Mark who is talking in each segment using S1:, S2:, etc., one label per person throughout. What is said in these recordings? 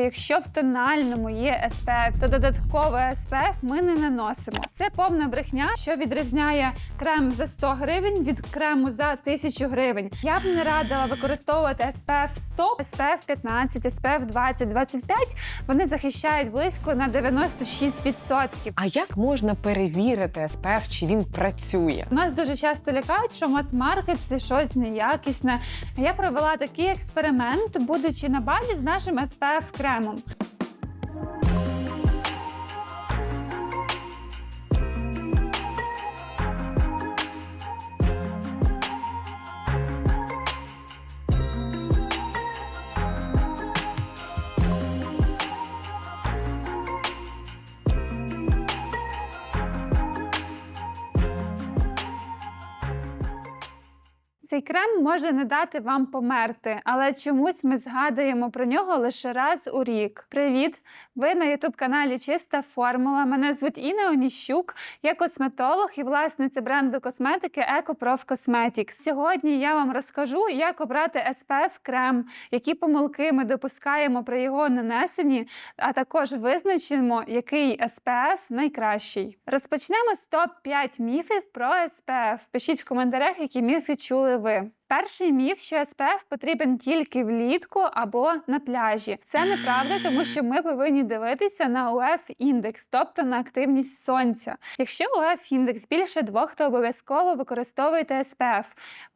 S1: Якщо в тональному є SPF, то додатково SPF ми не наносимо. Це повна брехня, що відрізняє крем за 100 гривень від крему за 1000 гривень. Я б не радила використовувати SPF 100, SPF 15, SPF 20, 25. Вони захищають близько на 96%.
S2: А як можна перевірити SPF, чи він працює?
S1: Нас дуже часто лякають, що мас-маркет це щось неякісне. Я провела такий експеримент, будучи на балі з нашим SPF кремом. Цей крем може не дати вам померти, але чомусь ми згадуємо про нього лише раз у рік. Привіт! Ви на ютуб-каналі Чиста Формула. Мене звуть Інна Оніщук. Я косметолог і власниця бренду косметики EcoProf Cosmetics. Сьогодні я вам розкажу, як обрати SPF крем, які помилки ми допускаємо при його нанесенні, а також визначимо, який SPF найкращий. Розпочнемо з топ 5 міфів про SPF. Пишіть в коментарях, які міфи чули ви ви. Перший міф, що SPF потрібен тільки влітку або на пляжі. Це неправда, тому що ми повинні дивитися на УФ індекс, тобто на активність сонця. Якщо УФ індекс більше двох, то обов'язково використовуйте SPF.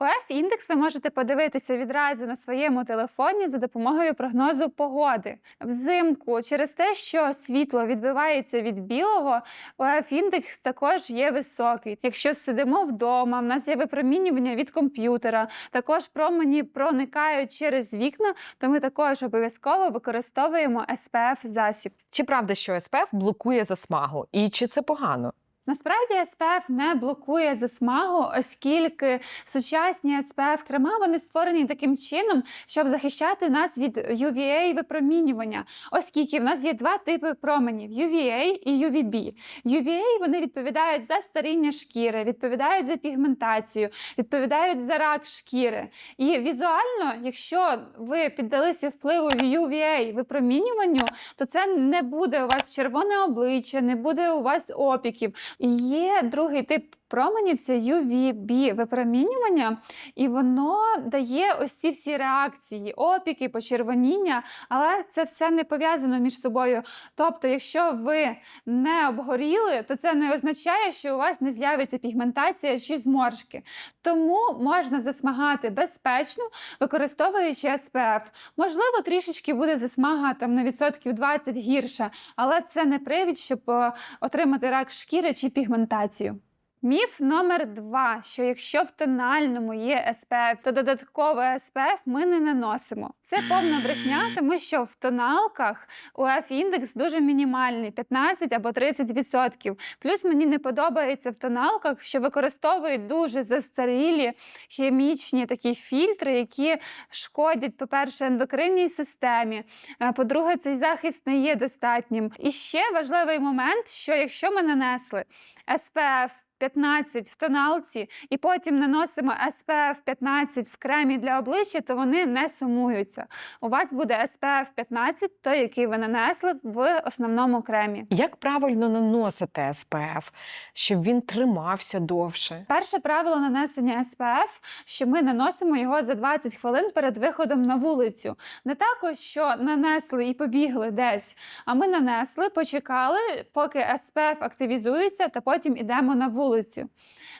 S1: УФ індекс ви можете подивитися відразу на своєму телефоні за допомогою прогнозу погоди. Взимку, через те, що світло відбивається від білого, УФ індекс також є високий. Якщо сидимо вдома, в нас є випромінювання від комп'ютера, також промені проникають через вікна, то ми також обов'язково використовуємо SPF засіб.
S2: Чи правда, що СПФ блокує засмагу? І чи це погано?
S1: Насправді SPF не блокує засмагу, оскільки сучасні SPF крема вони створені таким чином, щоб захищати нас від UVA випромінювання, оскільки в нас є два типи променів: UVA і UVB. UVA вони відповідають за старіння шкіри, відповідають за пігментацію, відповідають за рак шкіри. І візуально, якщо ви піддалися впливу UVA випромінюванню, то це не буде у вас червоне обличчя, не буде у вас опіків. Є другий тип променів це UVB випромінювання, і воно дає ось ці всі реакції, опіки, почервоніння, але це все не пов'язано між собою. Тобто, якщо ви не обгоріли, то це не означає, що у вас не з'явиться пігментація чи зморшки. Тому можна засмагати безпечно, використовуючи SPF. Можливо, трішечки буде засмага там на відсотків 20 гірша, але це не привід, щоб е, отримати рак шкіри чи пігментацію. Міф номер два: що якщо в тональному є SPF, то додатково SPF ми не наносимо. Це повна брехня, тому що в тоналках УФ індекс дуже мінімальний 15 або 30%. Плюс мені не подобається в тоналках, що використовують дуже застарілі хімічні такі фільтри, які шкодять, по-перше, ендокринній системі. е, По-друге, цей захист не є достатнім. І ще важливий момент, що якщо ми нанесли SPF 15 в тоналці, і потім наносимо SPF 15 в кремі для обличчя, то вони не сумуються. У вас буде SPF 15, той, який ви нанесли в основному кремі.
S2: Як правильно наносити SPF, щоб він тримався довше?
S1: Перше правило нанесення SPF, що ми наносимо його за 20 хвилин перед виходом на вулицю. Не також, що нанесли і побігли десь, а ми нанесли, почекали, поки SPF активізується, та потім ідемо на вулицю.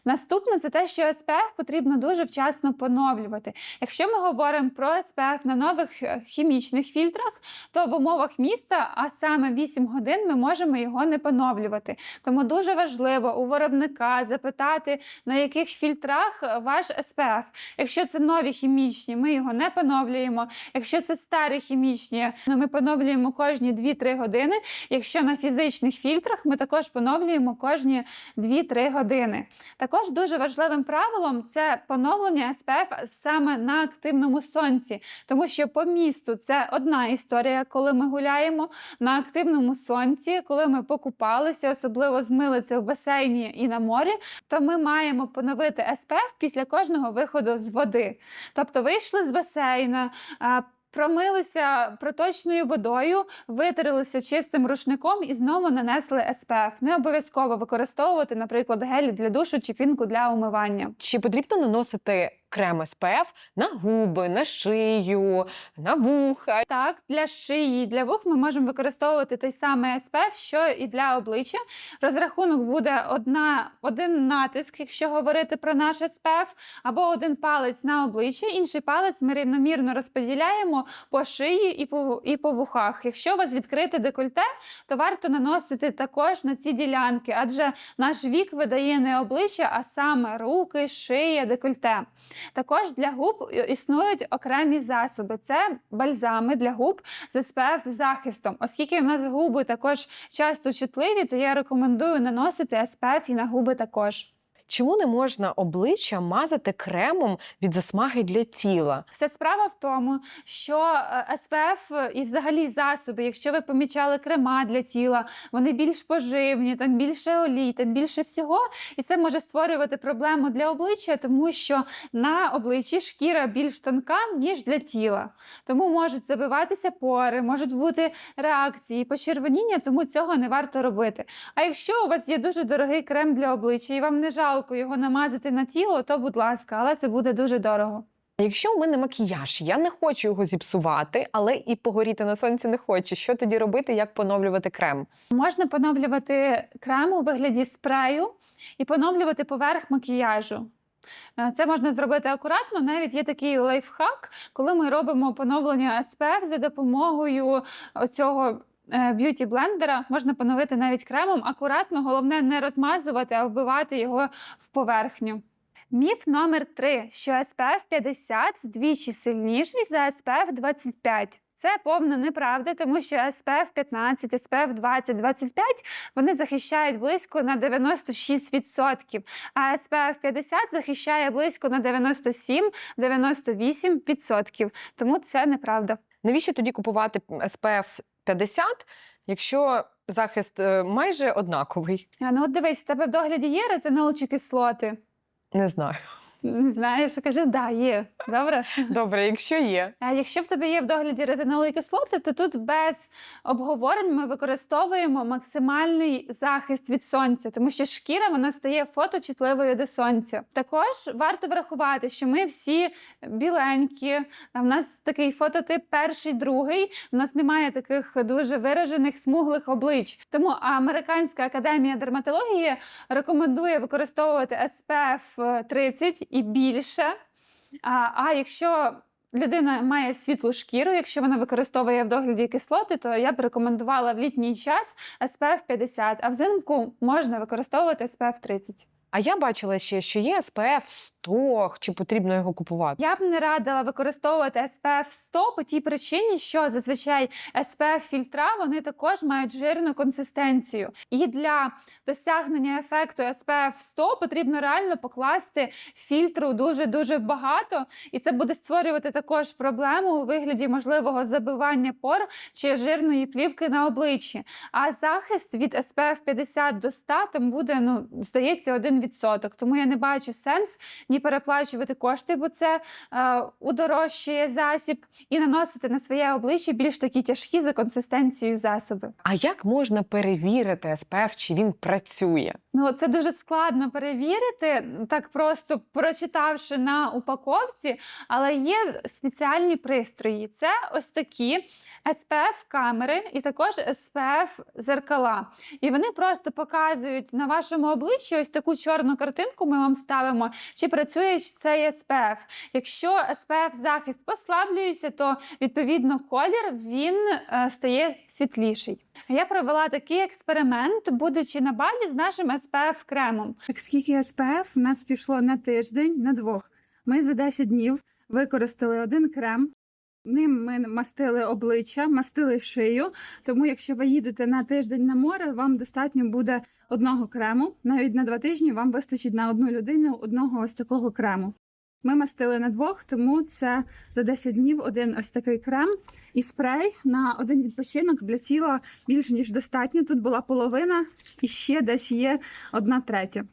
S1: Наступне це те, що SPF потрібно дуже вчасно поновлювати. Якщо ми говоримо про SPF на нових е, хімічних фільтрах, то в умовах міста, а саме 8 годин, ми можемо його не поновлювати. Тому дуже важливо у виробника запитати, на яких фільтрах е, ваш SPF. Якщо це нові хімічні, ми його не поновлюємо. Якщо це старі хімічні, ну, ми поновлюємо кожні 2-3 години. Якщо на фізичних фільтрах, ми також поновлюємо кожні 2-3 години. Також дуже важливим правилом це поновлення SPF саме на активному сонці, тому що по місту це одна історія, коли ми гуляємо на активному сонці, коли ми покупалися, особливо змили це в басейні і на морі, то ми маємо поновити SPF після кожного виходу з води. Тобто вийшли з басейна. Промилися проточною водою, витерилися чистим рушником і знову нанесли СПФ. Не обов'язково використовувати, наприклад, гель для душу чи пінку для умивання.
S2: Чи потрібно наносити крем СПФ на губи, на шию, на вуха?
S1: Так, для шиї, для вух ми можемо використовувати той самий SPF, що і для обличчя. Розрахунок буде одна, один натиск, якщо говорити про наш SPF, або один палець на обличчя, інший палець ми рівномірно розподіляємо по шиї і по, і по вухах. Якщо у вас відкрите декольте, то варто наносити також на ці ділянки, адже наш вік видає не обличчя, а саме руки, шия, декольте. Також для губ існують окремі засоби. Це бальзами для губ з SPF захистом. Оскільки в нас губи також часто чутливі, то я рекомендую наносити SPF і на губи також.
S2: Чому не можна обличчя мазати кремом від засмаги для тіла?
S1: Вся справа в тому, що е, SPF і взагалі засоби, якщо ви помічали крема для тіла, вони більш поживні, там більше олій, там більше всього, і це може створювати проблему для обличчя, тому що на обличчі шкіра більш тонка, ніж для тіла. Тому можуть забиватися пори, можуть бути реакції, почервоніння, тому цього не варто робити. А якщо у вас є дуже дорогий крем для обличчя і вам не жалко його намазати на тіло, то будь ласка, але це буде дуже дорого.
S2: Якщо у мене макіяж, я не хочу його зіпсувати, але і погоріти на сонці не хочу. Що тоді робити, як поновлювати крем?
S1: Можна поновлювати крем у вигляді спрею і поновлювати поверх макіяжу. Е, Це можна зробити акуратно. Навіть є такий лайфхак, коли ми робимо поновлення SPF за допомогою цього б'юті блендера. Можна поновити навіть кремом. Акуратно, головне не розмазувати, а вбивати його в поверхню. Міф номер 3, що SPF 50 вдвічі сильніший за SPF 25. Це повна неправда, тому що SPF 15, SPF 20, 25 вони захищають близько на 96%, а SPF 50 захищає близько на 97-98%. Тому це неправда.
S2: Навіщо тоді купувати SPF 50, якщо захист е, майже однаковий?
S1: А, Ну от дивись, в тебе в догляді є ретинол чи кислоти?
S2: Не знаю.
S1: Не знаєш, кажеш, да, є. Добре.
S2: Добре, якщо є.
S1: А якщо в тебе є в догляді ретинол і кислоти, то тут без обговорень ми використовуємо максимальний захист від сонця, тому що шкіра вона стає фоточутливою до сонця. Також варто врахувати, що ми всі біленькі. У нас такий фототип перший, другий. У нас немає таких дуже виражених смуглих облич. Тому Американська академія дерматології рекомендує використовувати SPF 30 і більше. А, а якщо людина має світлу шкіру, якщо вона використовує в догляді кислоти, то я б рекомендувала в літній час SPF 50, а взимку можна використовувати SPF 30.
S2: А я бачила ще, що є SPF 100, чи потрібно його купувати.
S1: Я б не радила використовувати SPF 100 по тій причині, що зазвичай SPF фільтра вони також мають жирну консистенцію. І для досягнення ефекту SPF 100 потрібно реально покласти фільтру дуже дуже багато, і це буде створювати також проблему у вигляді можливого забивання пор чи жирної плівки на обличчі. А захист від SPF 50 до 100 там буде, ну здається, 1%. Тому я не бачу сенс ні переплачувати кошти, бо це е, удорожчує засіб, і наносити на своє обличчя більш такі тяжкі за консистенцією засоби.
S2: А як можна перевірити SPF, чи він працює?
S1: Ну, це дуже складно перевірити, так просто прочитавши на упаковці, але є спеціальні пристрої. Це ось такі SPF-камери і також SPF-зеркала. І вони просто показують на вашому обличчі ось таку чорну картинку. Ми вам ставимо, чи працює цей SPF. Якщо SPF-захист послаблюється, то відповідно колір він е, стає світліший. Я провела такий експеримент, будучи на балі з нашим SPF кремом.
S3: Так скільки SPF в нас пішло на тиждень, на двох. Ми за 10 днів використали один крем. Ним ми мастили обличчя, мастили шию. Тому, якщо ви їдете на тиждень на море, вам достатньо буде одного крему. Навіть на два тижні вам вистачить на одну людину одного ось такого крему. Ми мастили на двох, тому це за 10 днів один ось такий крем і спрей на один відпочинок для тіла більш ніж достатньо. Тут була половина і ще десь є одна третя.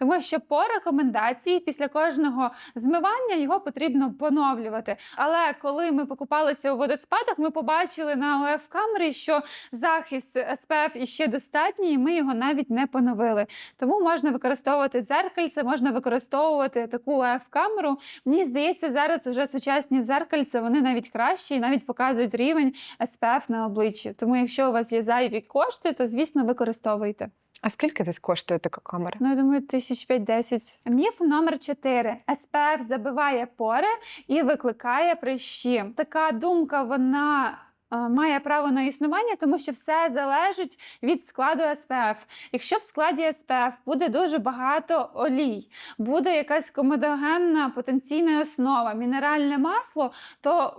S1: Тому що по рекомендації після кожного змивання його потрібно поновлювати. Але коли ми покупалися у водоспадах, ми побачили на ОФ камері, що захист SPF іще достатній, і ми його навіть не поновили. Тому можна використовувати дзеркальце, можна використовувати таку ОФ камеру. Мені здається, зараз уже сучасні дзеркальця вони навіть кращі і навіть показують рівень SPF на обличчі. Тому, якщо у вас є зайві кошти, то звісно використовуйте.
S2: А скільки десь коштує така камера?
S1: Ну, я думаю, тисяч п'ять-десять. Міф номер 4. SPF забиває пори і викликає прищі. Така думка, вона. е, Має право на існування, тому що все залежить від складу SPF. Якщо в складі SPF буде дуже багато олій, буде якась комедогенна потенційна основа, мінеральне масло, то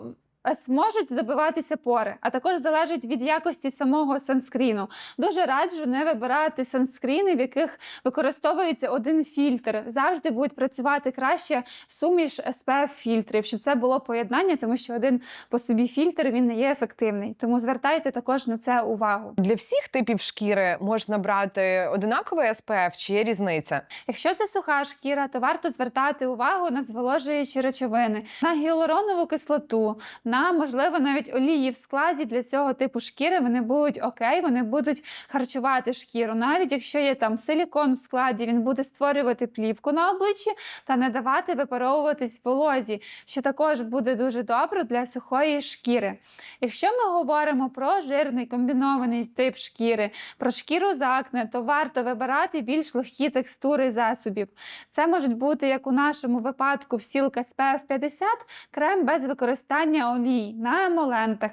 S1: ес- можуть забиватися пори, а також залежить від якості самого санскріну. Дуже раджу не вибирати санскріни, в яких використовується один фільтр. Завжди будуть працювати краще суміш SPF фільтрів, щоб це було поєднання, тому що один по собі фільтр він не є ефективний. Тому звертайте також на це увагу.
S2: Для всіх типів шкіри можна брати одинаковий SPF чи є різниця?
S1: Якщо це суха шкіра, то варто звертати увагу на зволожуючі речовини, на гіалуронову кислоту, на можливо навіть олії в складі для цього типу шкіри. Вони будуть окей, вони будуть харчувати шкіру. Навіть якщо є там силікон в складі, він буде створювати плівку на обличчі та не давати випаровуватись волозі, що також буде дуже добре для сухої шкіри. Якщо ми говоримо про жирний комбінований тип шкіри, про шкіру з акне, то варто вибирати більш легкі текстури засобів. Це можуть бути, як у нашому випадку, всілка SPF 50, крем без використання олій на емолентах.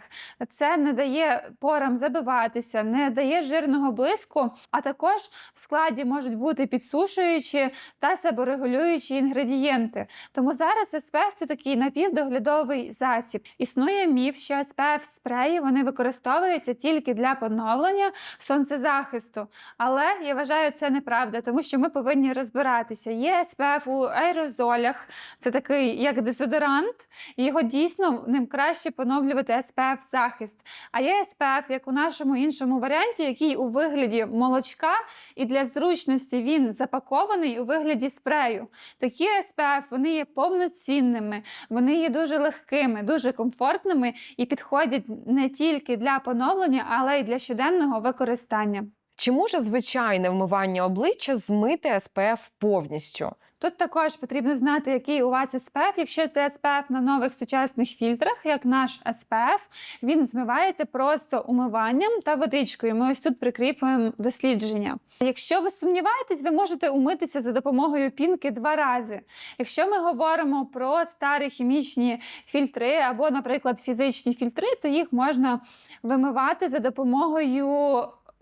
S1: Це не дає порам забиватися, не дає жирного блиску, а також в складі можуть бути підсушуючі та себорегулюючі інгредієнти. Тому зараз SPF – це такий напівдоглядовий засіб. Існує міф, що SPF спреї вони використовуються тільки для поновлення сонцезахисту. Але я вважаю, це неправда, тому що ми повинні розбиратися. Є SPF у аерозолях, це такий як дезодорант, його дійсно ним краще поновлювати SPF захист. А є SPF, як у нашому іншому варіанті, який у вигляді молочка, і для зручності він запакований у вигляді спрею. Такі SPF вони є повноцінними, вони є дуже легкими, дуже комфортними і підходять не тільки для поновлення, але й для щоденного використання.
S2: Чи може звичайне вмивання обличчя змити SPF повністю?
S1: Тут також потрібно знати, який у вас SPF. Якщо це SPF на нових сучасних фільтрах, як наш SPF, він змивається просто умиванням та водичкою. Ми ось тут прикріплюємо дослідження. Якщо ви сумніваєтесь, ви можете умитися за допомогою пінки два рази. Якщо ми говоримо про старі хімічні фільтри або, наприклад, фізичні фільтри, то їх можна вимивати за допомогою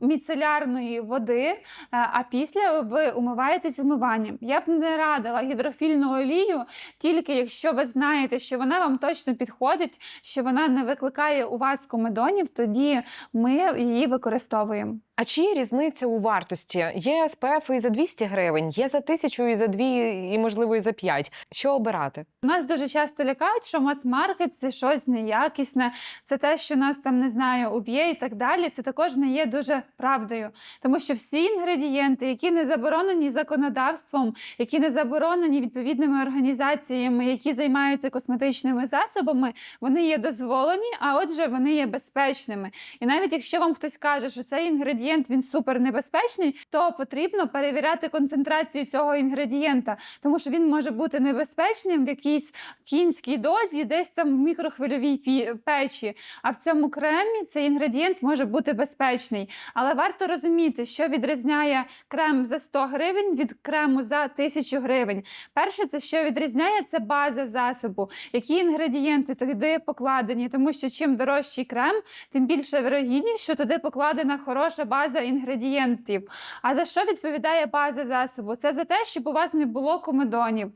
S1: міцелярної води, е, а після ви умиваєтесь вмиванням. Я б не радила гідрофільну олію, тільки якщо ви знаєте, що вона вам точно підходить, що вона не викликає у вас комедонів, тоді ми її використовуємо.
S2: А чи є різниця у вартості? Є SPF і за 200 гривень, є за 1000 і за 2, і можливо і за 5. Що обирати?
S1: Нас дуже часто лякають, що мас-маркет це щось неякісне, це те, що нас там не знаю, уб'є і так далі. Це також не є дуже правдою, тому що всі інгредієнти, які не заборонені законодавством, які не заборонені відповідними організаціями, які займаються косметичними засобами, вони є дозволені, а отже, вони є безпечними. І навіть якщо вам хтось каже, що цей інгредієнт він супер небезпечний, то потрібно перевіряти концентрацію цього інгредієнта, тому що він може бути небезпечним в якійсь кінській дозі, десь там в мікрохвильовій печі. А в цьому кремі цей інгредієнт може бути безпечний. Але варто розуміти, що відрізняє крем за 100 гривень від крему за 1000 гривень. Перше, це що відрізняє, це база засобу, які інгредієнти туди покладені, тому що чим дорожчий крем, тим більше вирогідність, що туди покладена хороша база інгредієнтів. А за що відповідає база засобу? Це за те, щоб у вас не було комедонів.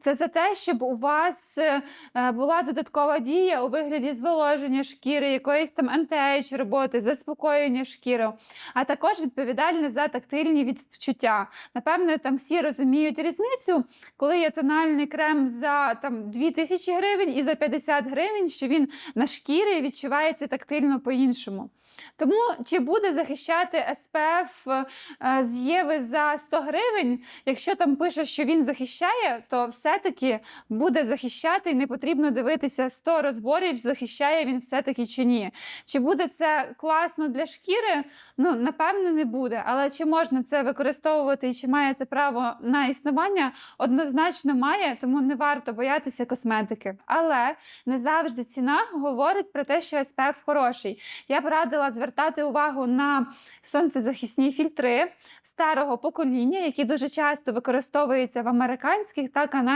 S1: Це за те, щоб у вас е, е, була додаткова дія у вигляді зволоження шкіри, якоїсь там антиейдж роботи, заспокоєння шкіри, а також відповідальне за тактильні відчуття. Напевне, там всі розуміють різницю, коли є тональний крем за там 2000 гривень і за 50 гривень, що він на шкірі відчувається тактильно по-іншому. Тому чи буде захищати SPF е, з Єви за 100 гривень? Якщо там пише, що він захищає, то все-таки буде захищати, і не потрібно дивитися 100 розборів, захищає він все-таки чи ні. Чи буде це класно для шкіри? Ну, напевне, не буде. Але чи можна це використовувати і чи має це право на існування? Однозначно має, тому не варто боятися косметики. Але не завжди ціна говорить про те, що SPF хороший. Я б радила звертати увагу на сонцезахисні фільтри старого покоління, які дуже часто використовуються в американських та канадських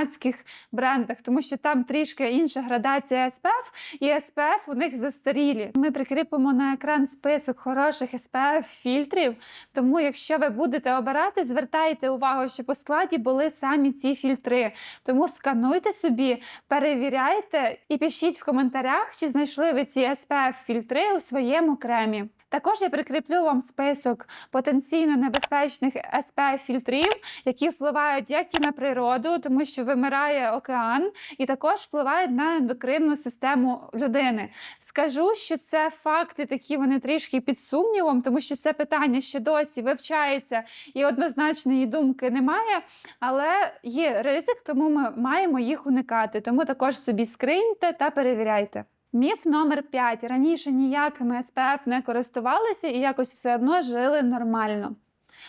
S1: брендах, тому що там трішки інша градація SPF, і SPF у них застарілі. Ми прикріпимо на екран список хороших SPF фільтрів. Тому, якщо ви будете обирати, звертайте увагу, щоб у складі були самі ці фільтри. Тому скануйте собі, перевіряйте і пишіть в коментарях, чи знайшли ви ці SPF фільтри у своєму кремі. Також я прикріплю вам список потенційно небезпечних SPF фільтрів, які впливають як і на природу, тому що вимирає океан, і також впливають на ендокринну систему людини. Скажу, що це факти такі вони трішки під сумнівом, тому що це питання ще досі вивчається і однозначної думки немає. Але є ризик, тому ми маємо їх уникати. Тому також собі скриньте та перевіряйте. Міф номер 5. Раніше ніякими СПФ не користувалися і якось все одно жили нормально.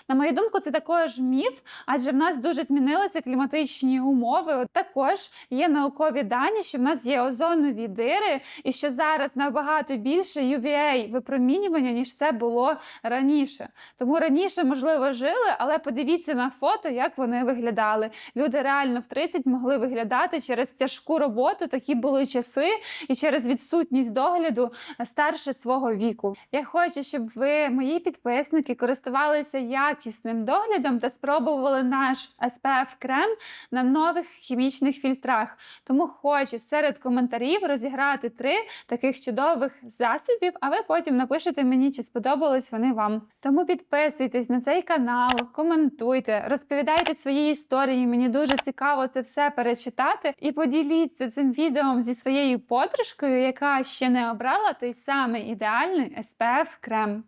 S1: На мою думку, це також міф, адже в нас дуже змінилися кліматичні умови. Також є наукові дані, що в нас є озонові дири, і що зараз набагато більше UVA випромінювання, ніж це було раніше. Тому раніше, можливо, жили, але подивіться на фото, як вони виглядали. Люди реально в 30 могли виглядати через тяжку роботу. Такі були часи, і через відсутність догляду старше свого віку. Я хочу, щоб ви, мої підписники, користувалися якісним доглядом та спробували наш SPF крем на нових хімічних фільтрах. Тому хочу серед коментарів розіграти три таких чудових засобів, а ви потім напишете мені, чи сподобались вони вам. Тому підписуйтесь на цей канал, коментуйте, розповідайте свої історії. Мені дуже цікаво це все перечитати. І поділіться цим відео зі своєю подружкою, яка ще не обрала той самий ідеальний SPF крем.